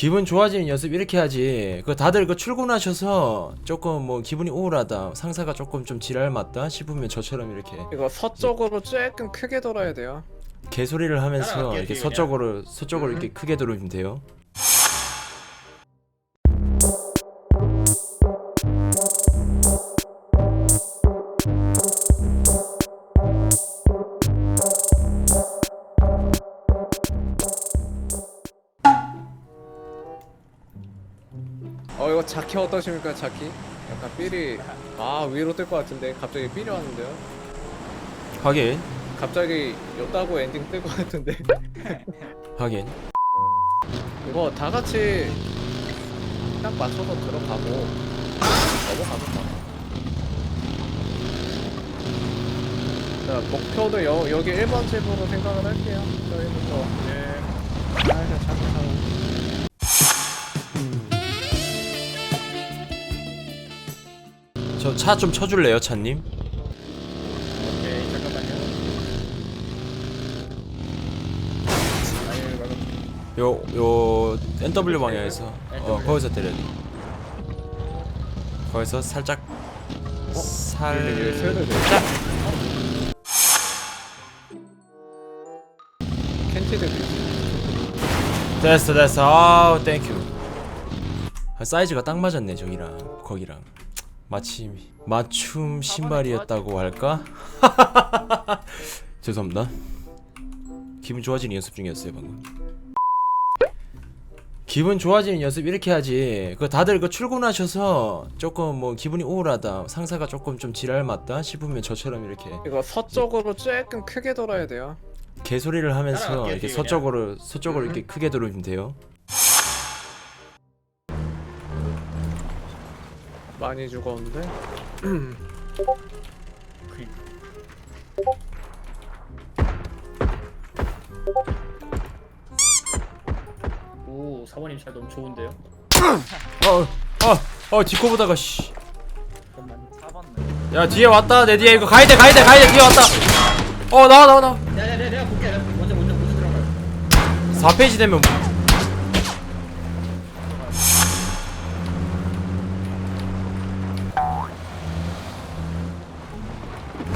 기분 좋아지는 연습 이렇게 하지. 그 다들 그 출근하셔서 조금 뭐 기분이 우울하다, 상사가 조금 좀 지랄 맞다 싶으면 저처럼 이렇게 이거 서쪽으로 조금 크게 돌아야 돼요. 개소리를 하면서 따라갈게요, 이렇게 서쪽으로 서쪽으로 음. 이렇게 크게 들어오면 돼요. 어 이거 자키 어떠십니까 자키? 약간 삘이 아 위로 뜰 것 같은데 갑자기 삘이 왔는데요? 확인, 갑자기 였다고 엔딩 뜰 것 같은데 확인. 이거 다 같이 딱 맞춰서 들어가고 넘어가면 돼. 자 목표도 여, 여기 1번 집으로 생각을 할게요 저희부터 네 아, 자키 타고 저 차 좀 쳐줄래요, 차님? 오케이 잠깐만요. 아유 말고 요, 요, NW 방향에서, 어. 거기서 때려야 돼. 거기서 살짝, 여기 여기 세워도 돼 살짝, 캔티드 됐어, 됐어. 아우, 땡큐. 아, 사이즈가 딱 맞았네, 저기랑, 거기랑. 마침, 맞춤 신발이었다고 할까? 죄송합니다. 기분 좋아지는 연습 중이었어요, 방금. 기분 좋아지는 연습 이렇게 하지. 그 다들 그 출근하셔서 조금 뭐 기분이 우울하다, 상사가 조금 좀 지랄 맞다 싶으면 저처럼 이렇게 이거 서쪽으로 조금 크게 돌아야 돼요 개소리를 하면서 이렇게 뒤에 서쪽으로 서쪽으로 음. 이렇게 크게 들어오면 돼요. 많이 죽었는데 오 사모님 잘 너무 좋은데요? 어, 어, 어, 디코 보다가 씨. 잠깐만. 4번 야 뒤에 왔다 내 뒤에 이거 가야 돼 가야 돼 가야 돼 뒤에 왔다. 어 나와 나와 나와. 야야 내가 내가 볼게. 내가 먼저 먼저 먼저 들어가요. 4페이지 되면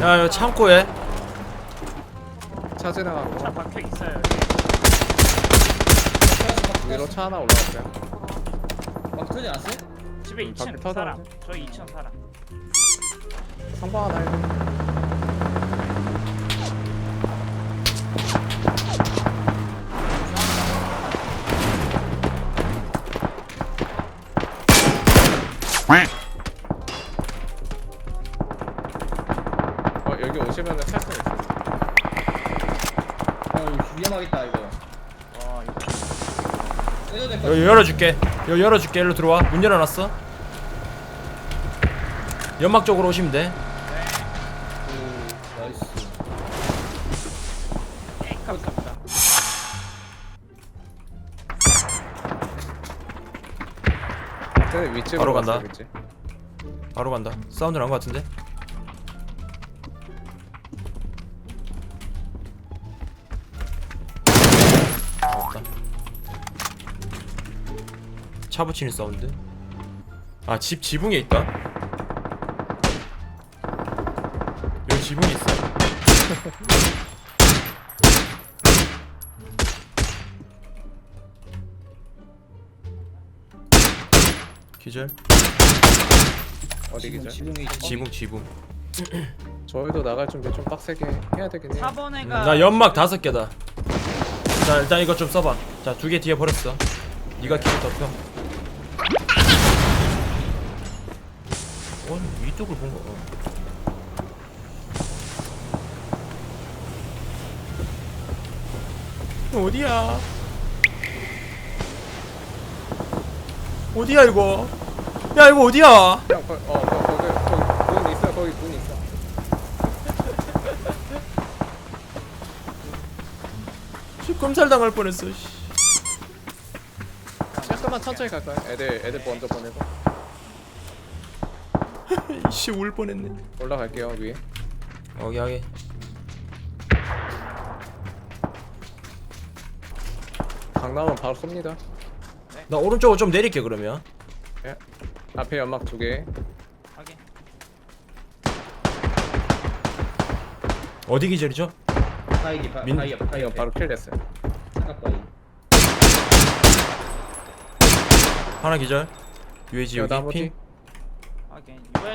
야 이거 창고에 차 지나가고 차 박혀 있어요. 위로 차 하나 올라갔어요 막 터지 않았어요? 집에 음, 2층 밖에 타서 사람. 오지. 저희 2층 사람. 상방 하나 해도 어 여기 열어줄게. 여기 열어줄게. 일로 들어와. 문 열어놨어. 연막 쪽으로 오시면 돼. 위치로 바로 간다. 위치. 바로 간다. 사운드 난거 같은데? 아, 없다 차 붙이는 사운드 아 집 지붕에 있다 여기 지붕에 있어 기절 어디 지붕 기죠? 지붕이 지붕 지붕 저희도 나갈 준비 좀 빡세게 해야 해요 4번 애가 나 연막 다섯 개다. 자 일단 이거 좀 써봐. 자 두 개 뒤에 버렸어. 네가 키를 더 펴. 어 이쪽을 본 거. 어. 어디야? 어디야 이거? 야 이거 어디야? 야, 거, 어, 거, 거기, 거기, 문 있어, 거기 문 있어. 끔살 당할 뻔했어. 씨. 조금만 천천히 갈 거야. 애들, 애들 먼저 보내고 이씨 울 뻔했네. 올라갈게요 위에. 여기 여기. 강남은 바로 쏩니다. 네. 나 오른쪽으로 좀 내릴게 그러면 앞에 연막 두개 확인. 어디 기절이죠? 바이기 바, 민- 이거 옆 바로 킬 됐어요 삼각 바이 하나 기절 UAG 이거 여기 나머지 핑 확인. 두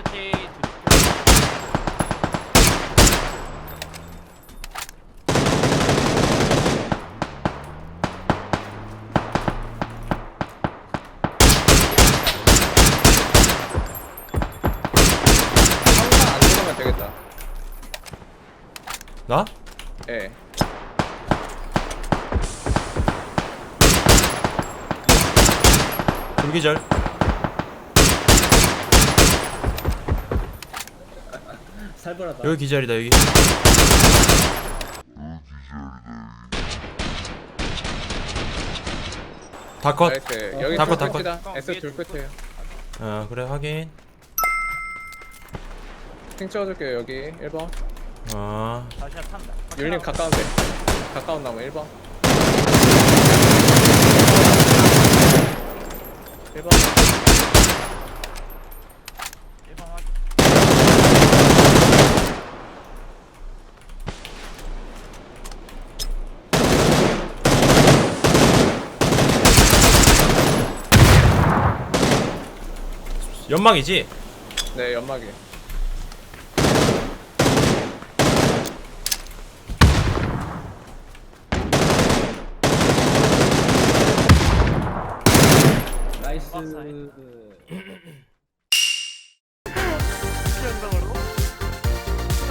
항상 안 죽으면 되겠다 나? 예 불기절 살벌하다. 여기 기절이다 여기. 다컷. 나이스. 여기 다둘 컷, 다 끝이다. 컷. S 둘 끝이에요. 어 그래 확인. 핑 찍어줄게요 여기. 1번. 어. 다시 탄다. 율림 가까운데. 가까운 나무 1번. 1번 1번 확인. 연막이지? 네 연막이 나이스.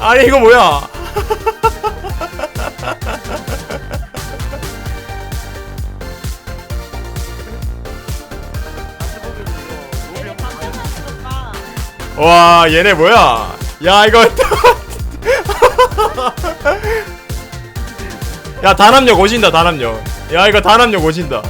아니 이거 뭐야 와 얘네 뭐야? 야 이거 야 단합력 오신다 단합력 야 이거 단합력 오신다